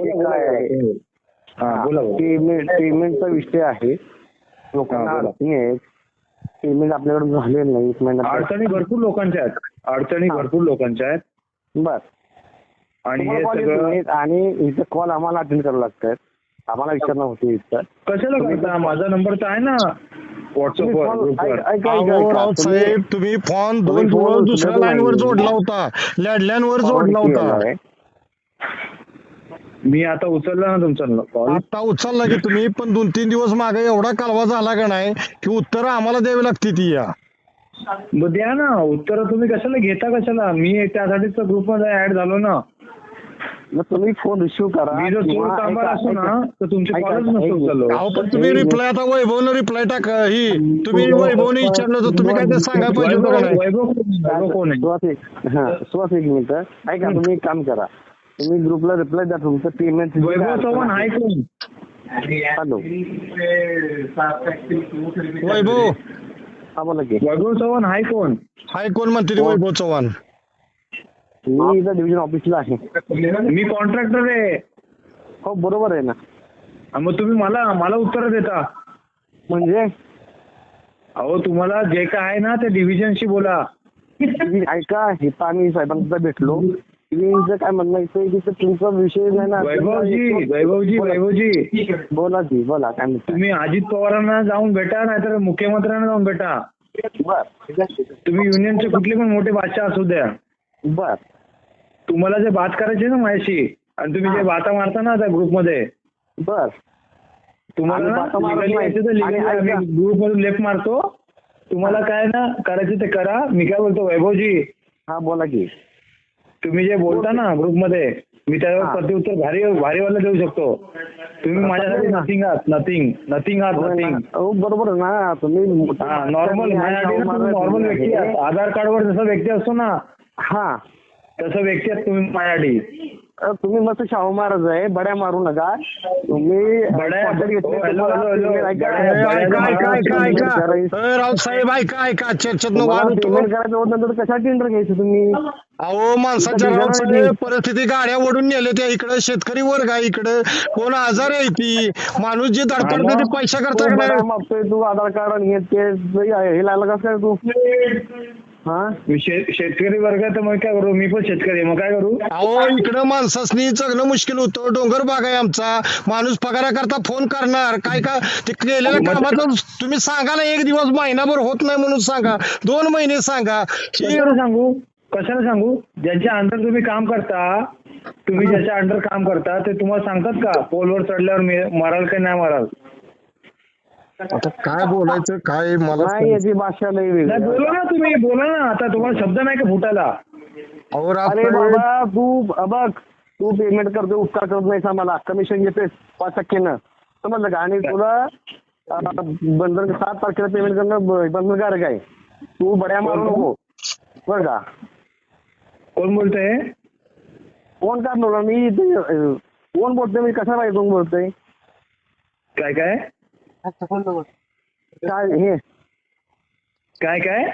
काय. आहे? हा. पेमेंट पेमेंटचा विषय आहे. लोकांना हा, बोला. अडचणी आहेत पेमेंट आपल्याकडे झालेलं नाही. एक महिना अडचणी भरपूर लोकांच्या आहेत. अडचणी. भरपूर लोकांच्या आहेत. बर आणि हे सगळं आणि इथं कॉल आम्हाला अटेंड करावं लागतात. आम्हाला विचारणं होते इथं. कशाला करता? माझा नंबर तर आहे ना. व्हॉट्सअपवर ग्रुपवर तुम्ही- साहेब तुम्ही फोन दोन फोन दुसऱ्या उचलत लाईन वर नाही. जोडला होता. लँडलाईन वर जोडला होता. मी आता उचलला ना तुमचा कॉल आता उचलला की तुम्ही पण दोन तीन दिवस मागे एवढा कालवा झाला का नाही की उत्तर आम्हाला द्यावी लागते ती या. मग द्या ना उत्तर तुम्ही कशाला घेता कशाला? मी त्यासाठीच ग्रुपमध्ये ऍड झालो ना. मग तुम्ही फोन रिसिव्ह करा मी जर चोर कामगार ना तर तुमचे कॉलच नसतो उचललो अहो पण तुम्ही रिप्लाय आता वैभवनं रिप्लाय टाका. ही तुम्ही वैभवने विचारलं तर तुम्ही काय ते सांगायला पाहिजे वैभव कोण- आहे? हा सुहास एक मिनिट. ऐका तुम्ही एक काम करा. तुम्ही ग्रुपला रिप्लाय द्या तुमचं पेमेंट वैभव चव्हाण आहे कोण? हॅलो. वैभव. हा बोला की. वैभव चव्हाण आहे कोण? हाय कोण म्हणते ते वैभव चव्हाण? मी इथं डिव्हिजन ऑफिसला आहे. मी कॉन्ट्रॅक्टर आहे. हो बरोबर आहे ना. मग तुम्ही मला मला उत्तर देता. म्हणजे? अहो तुम्हाला जे काय आहे ना ते डिव्हिजनशी बोला. तुम्ही ऐका इथं आम्ही साहेबांचा भेटलो. तुम्हीचं काय म्हणणं की तुमचा विषय नाही ना. वैभवजी वैभवजी वैभवजी. बोला की बोला काय म्हणता तुम्ही अजित पवारांना जाऊन भेटा नाहीतर मुख्यमंत्र्यांना जाऊन भेटा. बर. तुम्ही युनियनचे कुठले पण मोठे बादशाह असू द्या. बर. तुम्हाला जे बात करायची ना माझ्याशी आणि तुम्ही जे बाता मारता ना त्या ग्रुपमध्ये बर. तुम्हाला आम्ही बाता मारत नाही. आणि ऐका. ग्रुप मधून लेफ्ट मारतो. तुम्हाला काय ना करायचं ते करा. मी काय बोलतो वैभवजी. हा बोला की. तुम्ही जे बोलता ना ग्रुपमध्ये मी त्यावर. प्रत्युत्तर भारी भारीवाला देऊ शकतो. तुम्ही माझ्यासाठी नथिंग आहात नथिंग नथिंग आहात नथिंग हो बरोबर ना. तुम्ही हा नॉर्मल नॉर्मल व्यक्ती आहात. आधार कार्डवर जसा व्यक्ती असतो ना हा. तसा व्यक्ती आहात तुम्ही माझ्यासाठी तुम्ही मस्त शाहू महाराज आहे बड्या मारू नका. तुम्ही हो, ऐका, ऐका राऊत साहेब ऐका ऐका चर्चेत करायचं होत नंतर कशाला टेंडर घ्यायचं तुम्ही? अहो माणसाच्या परिस्थिती गाड्या ओढून नेले त्या इकडे शेतकरी वर्ग आहे इकडे. कोण आजार आहे ती? माणूस जे धडपडते ते पैसा करता तू मागतोय तू आधार कार्ड आणि हे ते हे लागलं कसं काय तू? हा? शे- शेतकरी वर्ग तर मग काय करू? मी पण शेतकरी आहे मग काय करू? अहो इकडं माणसासनी जगणं मुश्किल होतं. डोंगर भाग आहे आमचा. माणूस पगाराकरता फोन करणार. काय का ते केलेल्या कामाचं तुम्ही सांगा ना एक दिवस महिनाभर होत नाही म्हणून सांगा. दोन महिने सांगा. ही कशाला सांगू? कशाला सांगू? ज्यांच्या अंडर तुम्ही काम करता तुम्ही ज्याच्या अंडर काम करता ते तुम्हाला सांगतात का? पोलवर चढल्यावर मी- मराल का नाही मराल? आता काय बोलायचं काय मला नाही याची भाषा नाही वेगळी बोला ना तुम्ही बोला ना. आता तुम्हाला शब्द नाही का फुटायला? अहो अरे बाबा तू अ बघ तू पेमेंट करतो उपकार करत नाहीस आम्हाला. कमिशन घेतेस पाच टक्केनं समजलं का? आणि तुला अ, बंधन सात तारखेला पेमेंट करणं ब- बंधनकारक आहे. तू बड्या मारू नको. बरं का? कोण बोलतंय? कोण का बोलला मी इथे, अ, कोण बोलतोय? मी कशा पाहिजे कोण बोलतोय? काय काय? काय हे? काय काय?